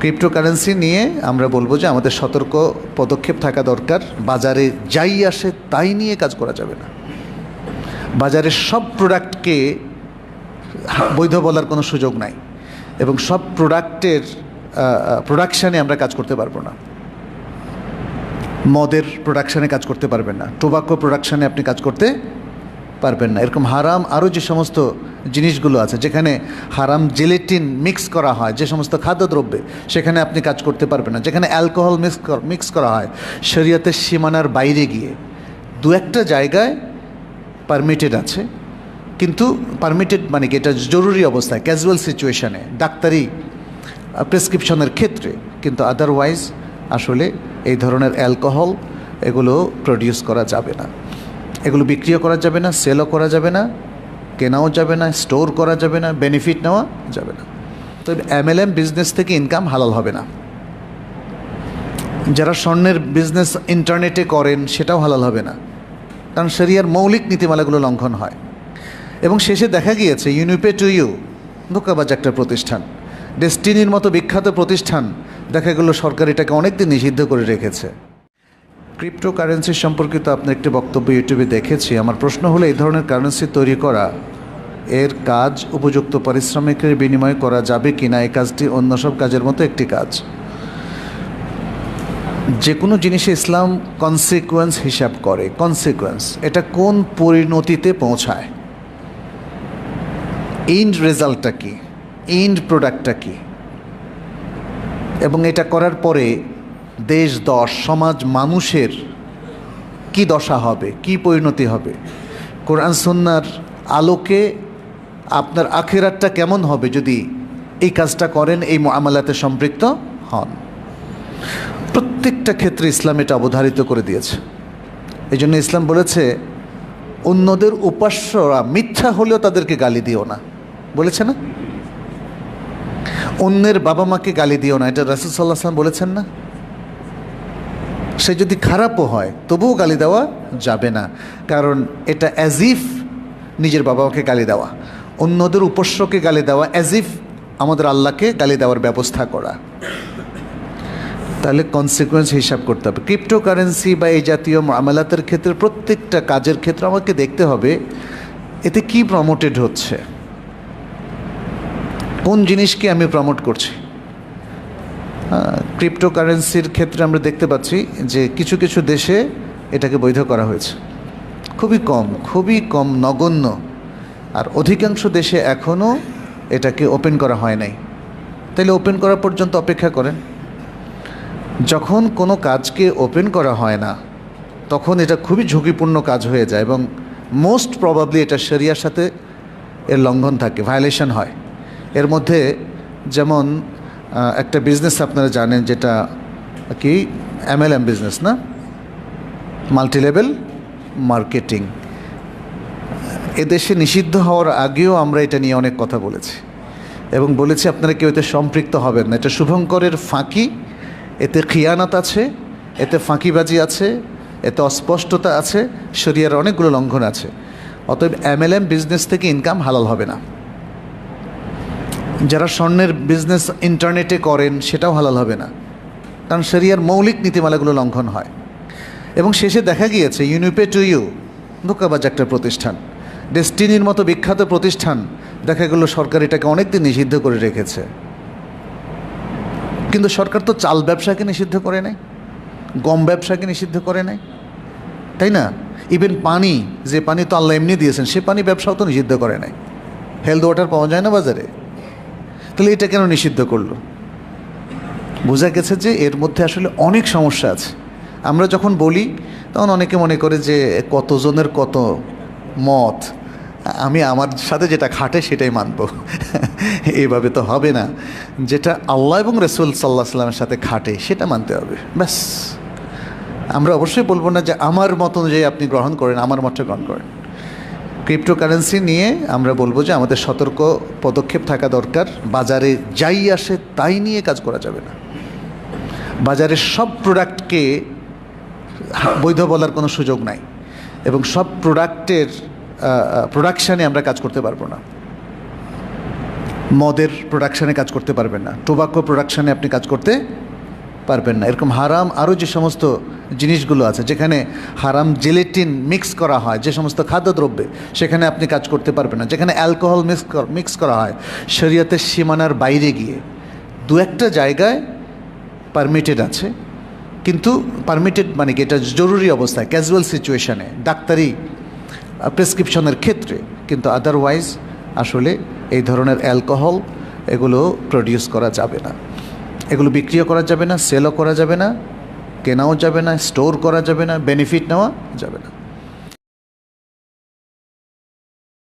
Cryptocurrency নিয়ে আমরা বলব যে আমাদের সতর্ক পদক্ষেপ থাকা দরকার। বাজারে যাই আসে তাই নিয়ে কাজ করা যাবে না। বাজারের সব প্রোডাক্টকে বৈধ বলার কোনো সুযোগ নাই এবং সব প্রোডাক্টের প্রোডাকশানে আমরা কাজ করতে পারব না। মদের প্রোডাকশানে কাজ করতে পারবেন না। টোবাকো প্রোডাকশানে আপনি কাজ করতে পারবেন না। এরকম হারাম আরও যে সমস্ত জিনিসগুলো আছে, যেখানে হারাম জেলেটিন মিক্স করা হয়, যে সমস্ত খাদ্যদ্রব্যে, সেখানে আপনি কাজ করতে পারবেন না। যেখানে অ্যালকোহল মিক্স মিক্স করা হয়, শরীয়তের সীমানার বাইরে গিয়ে, দু একটা জায়গায় পারমিটেড আছে, কিন্তু পারমিটেড মানে কি, এটা জরুরি অবস্থায় ক্যাজুয়াল সিচুয়েশানে ডাক্তারি প্রেসক্রিপশনের ক্ষেত্রে, কিন্তু আদারওয়াইজ আসলে এই ধরনের অ্যালকোহল এগুলো প্রডিউস করা যাবে না। এগুলো বিক্রিও করা যাবে না সেলও করা যাবে না। কেনাও যাবে না স্টোর করা যাবে না বেনিফিট নেওয়া যাবে না। তো এমএলএম বিজনেস থেকে ইনকাম হালাল হবে না। যারা স্বর্ণের বিজনেস ইন্টারনেটে করেন, সেটাও হালাল হবে না। কারণ সেরিয়ার মৌলিক নীতিমালাগুলো লঙ্ঘন হয়। এবং শেষে দেখা গিয়েছে ইউনিপে টু ইউ ধোকাবাজ একটা প্রতিষ্ঠান। ডেস্টিনির মতো বিখ্যাত প্রতিষ্ঠান, দেখা গেল সরকার এটাকে অনেকদিন নিষিদ্ধ করে রেখেছে। ক্রিপ্টোকারেন্সি সম্পর্কিত আপনার একটি বক্তব্য ইউটিউবে দেখেছি। আমার প্রশ্ন হলো, এই ধরনের কারেন্সি তৈরি করা এর কাজ উপযুক্ত পারিশ্রমিকের বিনিময়ে করা যাবে কি না? এই কাজটি অন্য সব কাজের মতো একটি কাজ। যে কোনো জিনিসে ইসলাম কনসিকুয়েন্স হিসাব করে। কনসিকুয়েন্স এটা কোন পরিণতিতে পৌঁছায়? এন্ড রেজাল্টটা কী? এন্ড প্রোডাক্টটা কী? এবং এটা করার পরে দেশ, দশ, সমাজ, মানুষের কি দশা হবে? কি পরিণতি হবে? কোরআন সন্ন্যার আলোকে আপনার আখেরাতটা কেমন হবে যদি এই কাজটা করেন, এই মামলাতে সম্পৃক্ত হন? প্রত্যেকটা ক্ষেত্রে ইসলাম এটা অবধারিত করে দিয়েছে। এই জন্য ইসলাম বলেছে, অন্যদের উপাস্যরা মিথ্যা হলেও তাদেরকে গালি দিও না। বলেছে না? অন্যের বাবা মাকে গালি দিও না। এটা রাসুল সাল্লাহ সাল্লাম বলেছেন না? সে যদি খারাপও হয়, তবুও গালি দেওয়া যাবে না। কারণ এটা অ্যাজ ইফ নিজের বাবা মাকে গালি দেওয়া। অন্যদের উপস্যকে গালি দেওয়া অ্যাজ ইফ আমাদের আল্লাহকে গালি দেওয়ার ব্যবস্থা করা। তাহলে কনসিকুয়েন্স হিসাব করতে হবে। ক্রিপ্টোকারেন্সি বা এই জাতীয় মামলাতের ক্ষেত্রে, প্রত্যেকটা কাজের ক্ষেত্রে আমাকে দেখতে হবে, এতে কি প্রমোটেড হচ্ছে? কোন জিনিসকে আমি প্রমোট করছি? ক্রিপ্টোকারেন্সির ক্ষেত্রে আমরা দেখতে পাচ্ছি যে কিছু কিছু দেশে এটাকে বৈধ করা হয়েছে। খুবই কম খুবই কম, নগণ্য। আর অধিকাংশ দেশে এখনও এটাকে ওপেন করা হয় নাই। তাহলে ওপেন করা পর্যন্ত অপেক্ষা করেন। যখন কোনো কাজকে ওপেন করা হয় না, তখন এটা খুবই ঝুঁকিপূর্ণ কাজ হয়ে যায় এবং মোস্ট প্রবাবলি এটা সেরিয়ার সাথে এর লঙ্ঘন থাকে ভায়োলেশন হয়। এর মধ্যে যেমন একটা বিজনেস আপনারা জানেন যেটা কি? এমএলএম বিজনেস না? মাল্টি লেভেল মার্কেটিং এদেশে নিষিদ্ধ হওয়ার আগেও আমরা এটা নিয়ে অনেক কথা বলেছি। এবং বলেছি, আপনারা কেউ এতে সম্পৃক্ত হবেন না। এটা শুভঙ্করের ফাঁকি, এতে খিয়ানাত আছে, এতে ফাঁকিবাজি আছে, এতে অস্পষ্টতা আছে, শরিয়ার অনেকগুলো লঙ্ঘন আছে। অতএব এমএলএম বিজনেস থেকে ইনকাম হালাল হবে না। যারা স্বর্ণের বিজনেস ইন্টারনেটে করেন, সেটাও হালাল হবে না। কারণ শরিয়ার মৌলিক নীতিমালাগুলো লঙ্ঘন হয়। এবং শেষে দেখা গিয়েছে ইউনিপে টু ইউ ধোকাবাজ একটা প্রতিষ্ঠান। ডেস্টিনির মতো বিখ্যাত প্রতিষ্ঠান, দেখা গেল সরকার এটাকে অনেকদিন নিষিদ্ধ করে রেখেছে। কিন্তু সরকার তো চাল ব্যবসাকে নিষিদ্ধ করে নাই, গম ব্যবসাকে নিষিদ্ধ করে নাই, তাই না? ইভেন পানি, যে পানি তো আল্লাহ এমনি দিয়েছেন, সে পানি ব্যবসাও তো নিষিদ্ধ করে নাই। হেলথ ওয়াটার পাওয়া যায় না বাজারে। তাহলে এটা কেন নিষিদ্ধ করল? বোঝা গেছে যে এর মধ্যে আসলে অনেক সমস্যা আছে। আমরা যখন বলি, তখন অনেকে মনে করে যে কতজনের কত মত আমি আমার সাথে যেটা খাটে সেটাই মানব। এইভাবে তো হবে না। যেটা আল্লাহ এবং রসুল সাল্লাহ সাল্লামের সাথে খাটে, সেটা মানতে হবে। ব্যাস। আমরা অবশ্যই বলব না যে আমার মত অনুযায়ী আপনি গ্রহণ করেন, আমার মতটা গ্রহণ করেন। ক্রিপ্টোকারেন্সি নিয়ে আমরা বলব যে আমাদের সতর্ক পদক্ষেপ থাকা দরকার। বাজারে যাই আসে, তাই নিয়ে কাজ করা যাবে না। বাজারের সব প্রোডাক্টকে বৈধ বলার কোনো সুযোগ নাই। এবং সব প্রোডাক্টের প্রোডাকশানে আমরা কাজ করতে পারব না। মদের প্রোডাকশানে কাজ করতে পারবেন না। টোবাকো প্রোডাকশানে আপনি কাজ করতে পারবেন না। এরকম হারাম আরও যে সমস্ত জিনিসগুলো আছে, যেখানে হারাম জেলেটিন মিক্স করা হয়, যে সমস্ত খাদ্যদ্রব্যে, সেখানে আপনি কাজ করতে পারবেন না। যেখানে অ্যালকোহল মিক্স মিক্স করা হয় শরীয়তের সীমানার বাইরে গিয়ে দু একটা জায়গায় পারমিটেড আছে। কিন্তু পারমিটেড মানে কি? এটা জরুরি অবস্থায় ক্যাজুয়াল সিচুয়েশানে ডাক্তারি প্রেসক্রিপশনের ক্ষেত্রে, কিন্তু আদারওয়াইজ আসলে এই ধরনের অ্যালকোহল এগুলো প্রডিউস করা যাবে না। এগুলো বিক্রিও করা যাবে না সেলও করা যাবে না, কেনাও যাবে না স্টোর করা যাবে না বেনিফিট নেওয়া যাবে না।